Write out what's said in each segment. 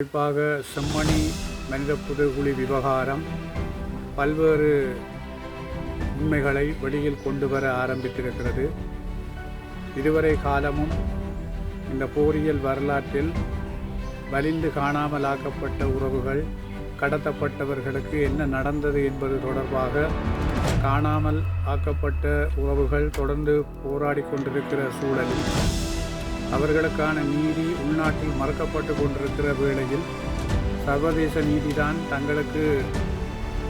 குறிப்பாக செம்மணி மனித புதைகுழி விவகாரம் பல்வேறு உண்மைகளை வெளியில் கொண்டு வர ஆரம்பித்திருக்கிறது. இதுவரை காலமும் இந்த போரியல் வரலாற்றில் வலிந்து காணாமலாக்கப்பட்ட உறவுகள் கடத்தப்பட்டவர்களுக்கு என்ன நடந்தது என்பது தொடர்பாக காணாமல் ஆக்கப்பட்ட உறவுகள் தொடர்ந்து போராடி கொண்டிருக்கிற சூழலில் அவர்களுக்கான நீதி உள்நாட்டில் மறக்கப்பட்டு கொண்டிருக்கிற வேளையில் சர்வதேச நீதிதான் தங்களுக்கு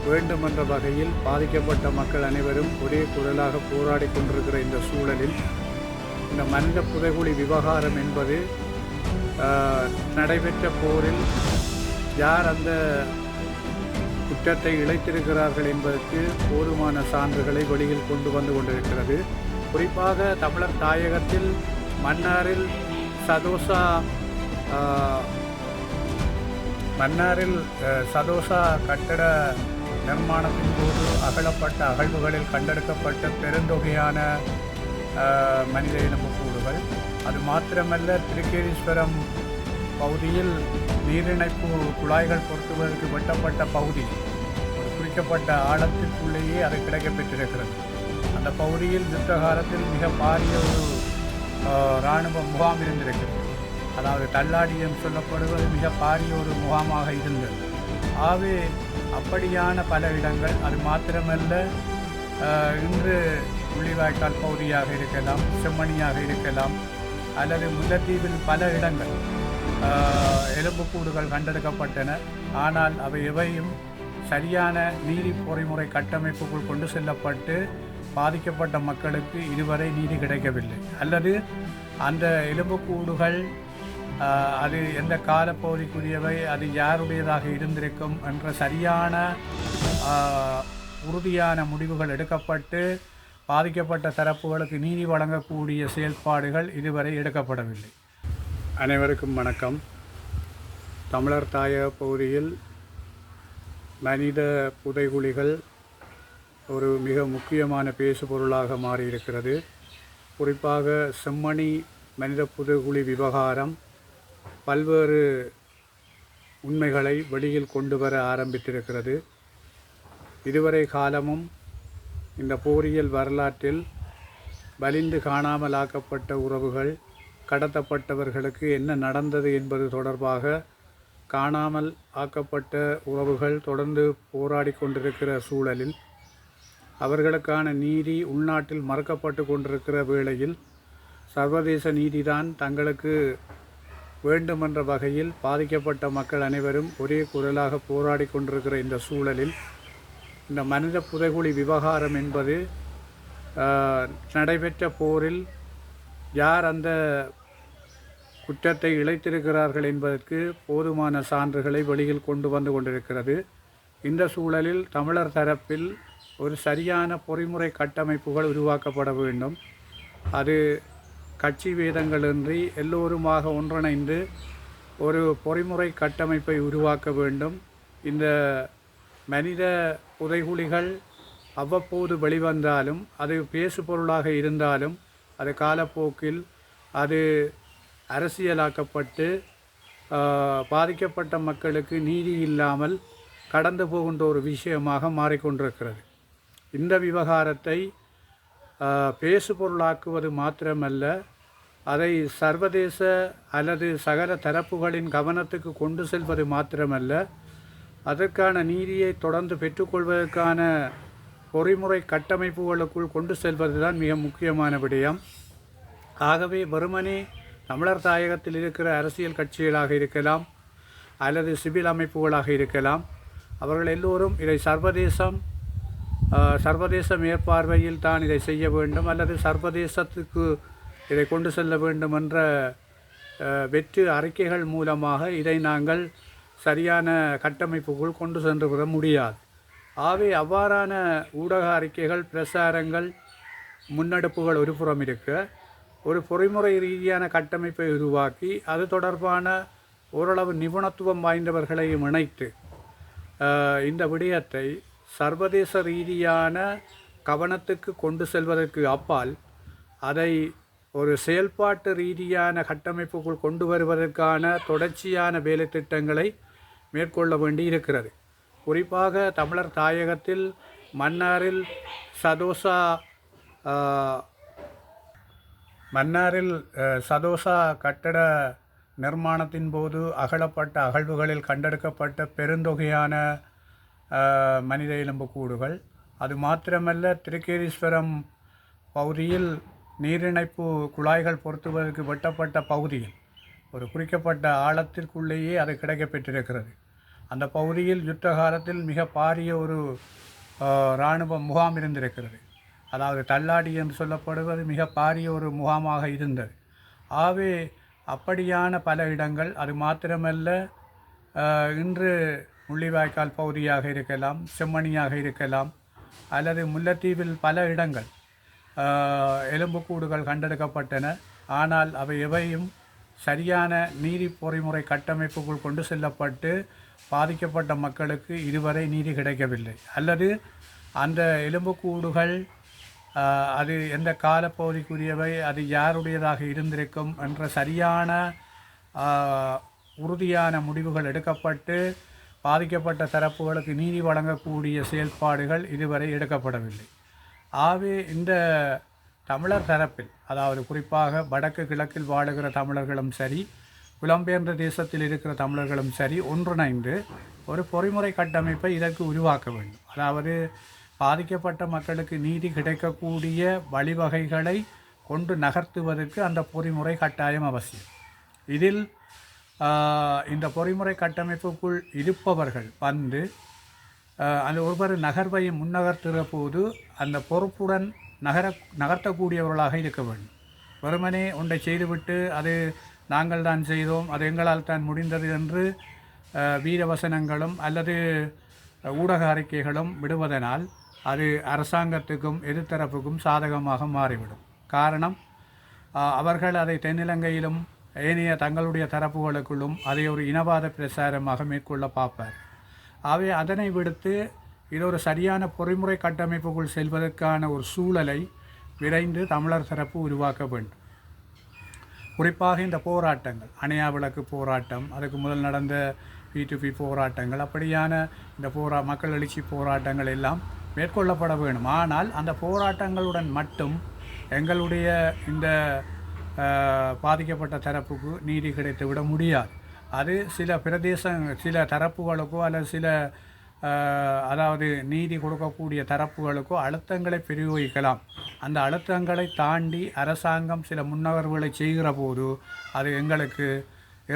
வேண்டுமென்ற வகையில் பாதிக்கப்பட்ட மக்கள் அனைவரும் ஒரே குரலாக போராடி கொண்டிருக்கிற இந்த சூழலில் இந்த மனித புதைகுழி விவகாரம் என்பது நடைபெற்ற போரில் யார் அந்த குற்றத்தை இழைத்திருக்கிறார்கள் என்பதற்கு போதுமான சான்றுகளை வெளியில் கொண்டு வந்து கொண்டிருக்கிறது. குறிப்பாக தமிழர் தாயகத்தில் மன்னாரில் சதோசா மன்னாரில் சதோசா கட்டட நிர்மாணத்தின் போது அகலப்பட்ட அகழ்வுகளில் கண்டெடுக்கப்பட்ட பெருந்தொகையான மனித இனப்புக்கூடுகள் அது மாத்திரமல்ல திருக்கேரீஸ்வரம் பகுதியில் நீரிணைப்பு குழாய்கள் பொருத்துவதற்கு வெட்டப்பட்ட பகுதி. ஒரு குறிக்கப்பட்ட ஆழத்திற்குள்ளேயே அது கிடைக்கப்பெற்றிருக்கிறது. அந்த பகுதியில் யுத்த காலத்தில் மிக பாரிய ஒரு இராணுவ முகாம் இருந்திருக்கிறது. அதாவது தள்ளாடியம் சொல்லப்படுவது மிக பாரிய ஒரு முகாமாக இருந்தது. ஆகவே அப்படியான பல இடங்கள் அது மாத்திரமல்ல இன்று முள்ளிவாய்க்கால் பகுதியாக இருக்கலாம் செம்மணியாக இருக்கலாம் அல்லது முல்லைத்தீவில் பல இடங்கள் எலும்புக்கூடுகள் கண்டெடுக்கப்பட்டன. ஆனால் அவை எவையும் சரியான நீதி பொறிமுறை கட்டமைப்புக்குள் கொண்டு செல்லப்பட்டு பாதிக்கப்பட்ட மக்களுக்கு இதுவரை நீதி கிடைக்கவில்லை. அல்லது அந்த எலும்புக்கூடுகள் அது எந்த காலப்பகுதிக்குரியவை அது யாருடையதாக இருந்திருக்கும் என்ற சரியான உறுதியான முடிவுகள் எடுக்கப்பட்டு பாதிக்கப்பட்ட தரப்புகளுக்கு நீதி வழங்கக்கூடிய செயல்பாடுகள் இதுவரை எடுக்கப்படவில்லை. அனைவருக்கும் வணக்கம். தமிழர் தாயக பகுதியில் மனித புதைகுழிகள் ஒரு மிக முக்கியமான பேசுபொருளாக மாறியிருக்கிறது. குறிப்பாக செம்மணி மனித புதுகுழி விவகாரம் பல்வேறு உண்மைகளை வெளியில் கொண்டு வர ஆரம்பித்திருக்கிறது. இதுவரை காலமும் இந்த போரியல் வரலாற்றில் வலிந்து காணாமலாக்கப்பட்ட உறவுகள் கடத்தப்பட்டவர்களுக்கு என்ன நடந்தது என்பது தொடர்பாக காணாமல் ஆக்கப்பட்ட உறவுகள் தொடர்ந்து போராடி கொண்டிருக்கிற சூழலில் அவர்களுக்கான நீதி உள்நாட்டில் மறக்கப்பட்டு கொண்டிருக்கிற வேளையில் சர்வதேச நீதிதான் தங்களுக்கு வேண்டுமென்ற வகையில் பாதிக்கப்பட்ட மக்கள் அனைவரும் ஒரே குரலாக போராடி கொண்டிருக்கிற இந்த சூழலில் இந்த மனித புதைகுழி விவகாரம் என்பது நடைபெற்ற போரில் யார் அந்த குற்றத்தை இழைத்திருக்கிறார்கள் என்பதற்கு போதுமான சான்றுகளை வெளியில் கொண்டு வந்து கொண்டிருக்கிறது. இந்த சூழலில் தமிழர் தரப்பில் ஒரு சரியான பொறிமுறை கட்டமைப்புகள் உருவாக்கப்பட வேண்டும். அது கட்சி வேதங்களின்றி எல்லோருமாக ஒன்றிணைந்து ஒரு பொறிமுறை கட்டமைப்பை உருவாக்க வேண்டும். இந்த மனித புதைகுழிகள் அவ்வப்போது வெளிவந்தாலும் அது பேசுபொருளாக இருந்தாலும் அது காலப்போக்கில் அது அரசியலாக்கப்பட்டு பாதிக்கப்பட்ட மக்களுக்கு நீதி இல்லாமல் கடந்து போகின்ற ஒரு விஷயமாக மாறிக்கொண்டிருக்கிறது. இந்த விவகாரத்தை பேசுபொருளாக்குவது மாத்திரமல்ல அதை சர்வதேச அல்லது சகல தரப்புகளின் கவனத்துக்கு கொண்டு செல்வது மாத்திரமல்ல அதற்கான நீதியை தொடர்ந்து பெற்றுக்கொள்வதற்கான பொறிமுறை கட்டமைப்புகளுக்குள் கொண்டு செல்வதுதான் மிக முக்கியமான விடயம். ஆகவே வெறுமனே தமிழர் தாயகத்தில் இருக்கிற அரசியல் கட்சிகளாக இருக்கலாம் அல்லது சிவில் அமைப்புகளாக இருக்கலாம் அவர்கள் எல்லோரும் இதை சர்வதேசம் சர்வதேச மேற்பார்வையில் தான் இதை செய்ய வேண்டும் அல்லது சர்வதேசத்துக்கு இதை கொண்டு செல்ல வேண்டும் என்ற வெற்று அறிக்கைகள் மூலமாக இதை நாங்கள் சரியான கட்டமைப்புக்குள் கொண்டு சென்று விட முடியாது. ஆகவே அவ்வாறான ஊடக அறிக்கைகள் பிரசாரங்கள் முன்னெடுப்புகள் ஒரு புறம் இருக்க ஒரு பொறிமுறை ரீதியான கட்டமைப்பை உருவாக்கி அது தொடர்பான ஓரளவு நிபுணத்துவம் வாய்ந்தவர்களையும் இணைத்து இந்த விடயத்தை சர்வதேச ரீதியான கவனத்துக்கு கொண்டு செல்வதற்கு அப்பால் அதை ஒரு செயல்பாட்டு ரீதியான கட்டமைப்புக்குள் கொண்டு வருவதற்கான தொடர்ச்சியான வேலை திட்டங்களை மேற்கொள்ள வேண்டி இருக்கிறது குறிப்பாக தமிழர் தாயகத்தில் மன்னாரில் சதோசா மன்னாரில் சதோசா கட்டட நிர்மாணத்தின் போது அகலப்பட்ட அகழ்வுகளில் கண்டெடுக்கப்பட்ட பெருந்தொகையான மனித எலும்புக்கூடுகள் அது மாத்திரமல்ல திருக்கேதீஸ்வரம் பகுதியில் நீரிணைப்பு குழாய்கள் பொருத்துவதற்கு வெட்டப்பட்ட பகுதியில் ஒரு குறிக்கப்பட்ட ஆழத்திற்குள்ளேயே அது கிடைக்கப்பெற்றிருக்கிறது. அந்த பகுதியில் யுத்த காலத்தில் மிக பாரிய ஒரு இராணுவ முகாம் இருந்திருக்கிறது. அதாவது தள்ளாடி என்று சொல்லப்படுவது மிக பாரிய ஒரு முகாமாக இருந்தது. ஆகவே அப்படியான பல இடங்கள் அது மாத்திரமல்ல இன்று முள்ளிவாய்க்கால் பகுதியாக இருக்கலாம் செம்மணியாக இருக்கலாம் அல்லது முல்லைத்தீவில் பல இடங்கள் எலும்புக்கூடுகள் கண்டெடுக்கப்பட்டன. ஆனால் அவை எவையும் சரியான நீதி பொறிமுறை கட்டமைப்புக்குள் கொண்டு செல்லப்பட்டு பாதிக்கப்பட்ட மக்களுக்கு இதுவரை நீதி கிடைக்கவில்லை. அல்லது அந்த எலும்புக்கூடுகள் அது எந்த காலப்பகுதிக்குரியவை அது யாருடையதாக இருந்திருக்கும் என்ற சரியான உறுதியான முடிவுகள் எடுக்கப்பட்டு பாதிக்கப்பட்ட தரப்புகளுக்கு நீதி வழங்கக்கூடிய செயல்பாடுகள் இதுவரை எடுக்கப்படவில்லை. ஆகவே இந்த தமிழர் தரப்பில் அதாவது குறிப்பாக வடக்கு கிழக்கில் வாழுகிற தமிழர்களும் சரி புலம்பெயர்ந்த தேசத்தில் இருக்கிற தமிழர்களும் சரி ஒன்றிணைந்து ஒரு பொறிமுறை கட்டமைப்பை இதற்கு உருவாக்க வேண்டும். அதாவது பாதிக்கப்பட்ட மக்களுக்கு நீதி கிடைக்கக்கூடிய வழிவகைகளை கொண்டு நகர்த்துவதற்கு அந்த பொறிமுறை கட்டாயம் அவசியம். இதில் இந்த பொறிமுறை கட்டமைப்புக்குள் இருப்பவர்கள் வந்து அந்த ஒருவர் நகர்வையும் முன்னகர்த்துகிற போது அந்த பொறுப்புடன் நகர நகர்த்தக்கூடியவர்களாக இருக்க வேண்டும். வெறுமனே ஒன்றை செய்துவிட்டு அது நாங்கள் தான் செய்தோம் அது எங்களால் தான் முடிந்தது என்று வீரவசனங்களும் அல்லது ஊடக அறிக்கைகளும் விடுவதனால் அது அரசாங்கத்துக்கும் எதிர்த்தரப்புக்கும் சாதகமாக மாறிவிடும். காரணம் அவர்கள் அதை தென்னிலங்கையிலும் ஏனைய தங்களுடைய தரப்புகளுக்குள்ளும் அதை ஒரு இனவாத பிரசாரமாக மேற்கொள்ள பார்ப்பார். ஆகவே அதனை விடுத்து இது ஒரு சரியான பொறிமுறை கட்டமைப்புக்குள் செல்வதற்கான ஒரு சூழலை விரைந்து தமிழர் தரப்பு உருவாக்க வேண்டும். குறிப்பாக இந்த போராட்டங்கள் அணையா விளக்கு போராட்டம் அதுக்கு முதல் நடந்த பி டு பி போராட்டங்கள் அப்படியான இந்த போரா மக்கள் எழுச்சி போராட்டங்கள் எல்லாம் மேற்கொள்ளப்பட வேண்டும். ஆனால் அந்த போராட்டங்களுடன் மட்டும் எங்களுடைய இந்த பாதிக்கப்பட்ட தரப்புக்கு நீதி கிடைத்து விட முடியாது. அது சில பிரதேச சில தரப்புகளுக்கோ அல்லது சில அதாவது நீதி கொடுக்கக்கூடிய தரப்புகளுக்கோ அழுத்தங்களை பிரயோகிக்கலாம். அந்த அழுத்தங்களை தாண்டி அரசாங்கம் சில முன்னகர்வுகளை செய்கிற போது அது எங்களுக்கு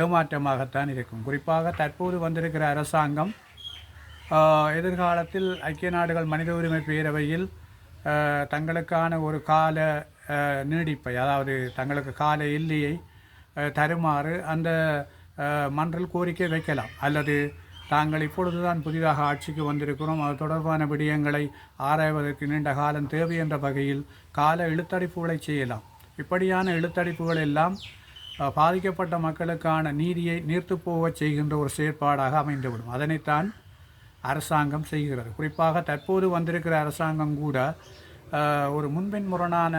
ஏமாற்றமாகத்தான் இருக்கும். குறிப்பாக தற்போது வந்திருக்கிற அரசாங்கம் எதிர்காலத்தில் ஐக்கிய நாடுகள் மனித உரிமை பேரவையில் தங்களுக்கான ஒரு கால நீடிப்பை அதாவது தங்களுக்கு கால எல்லையை தருமாறு அந்த மன்றில் கோரிக்கை வைக்கலாம். அல்லது தாங்கள் இப்பொழுதுதான் புதிதாக ஆட்சிக்கு வந்திருக்கிறோம். அது தொடர்பான விடயங்களை ஆராய்வதற்கு நீண்ட காலம் தேவை என்ற வகையில் கால இழுத்தடிப்புகளை செய்யலாம். இப்படியான இழுத்தடிப்புகள் எல்லாம் பாதிக்கப்பட்ட மக்களுக்கான நீதியை நீர்த்து போகச் செய்கின்ற ஒரு செயற்பாடாக அமைந்துவிடும். அதனைத்தான் அரசாங்கம் செய்கிறது. குறிப்பாக தற்போது வந்திருக்கிற அரசாங்கம் கூட ஒரு முன்பின் முரணான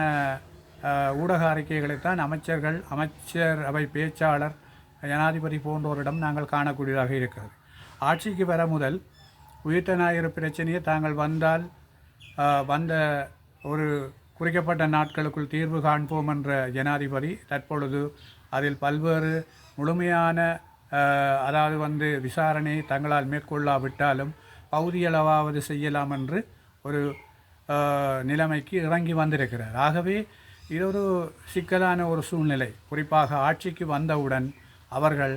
ஊடக அறிக்கைகளைத்தான் அமைச்சர்கள் அமைச்சர் அவை பேச்சாளர் ஜனாதிபதி போன்றோரிடம் நாங்கள் காணக்கூடியதாக இருக்கிறது. ஆட்சிக்கு வர முதல் உயிர்த்த ஞாயிறு பிரச்சனையை தாங்கள் வந்தால் வந்த ஒரு குறிக்கப்பட்ட நாட்களுக்குள் தீர்வு காண்போம் என்ற ஜனாதிபதி தற்பொழுது அதில் பல்வேறு முழுமையான அதாவது வந்து விசாரணை தங்களால் மேற்கொள்ளாவிட்டாலும் பகுதியளவாவது செய்யலாம் என்று ஒரு நிலைமைக்கு இறங்கி வந்திருக்கிறார். ஆகவே இது ஒரு சிக்கலான ஒரு சூழ்நிலை. குறிப்பாக ஆட்சிக்கு வந்தவுடன் அவர்கள்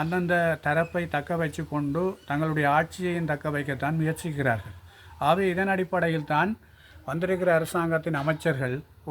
அந்தந்த தரப்பை தக்க வைத்து கொண்டு தங்களுடைய ஆட்சியையும் தக்க வைக்கத்தான் முயற்சிக்கிறார்கள். ஆகவே இதன் அடிப்படையில் தான் வந்திருக்கிற அரசாங்கத்தின் அமைச்சர்கள்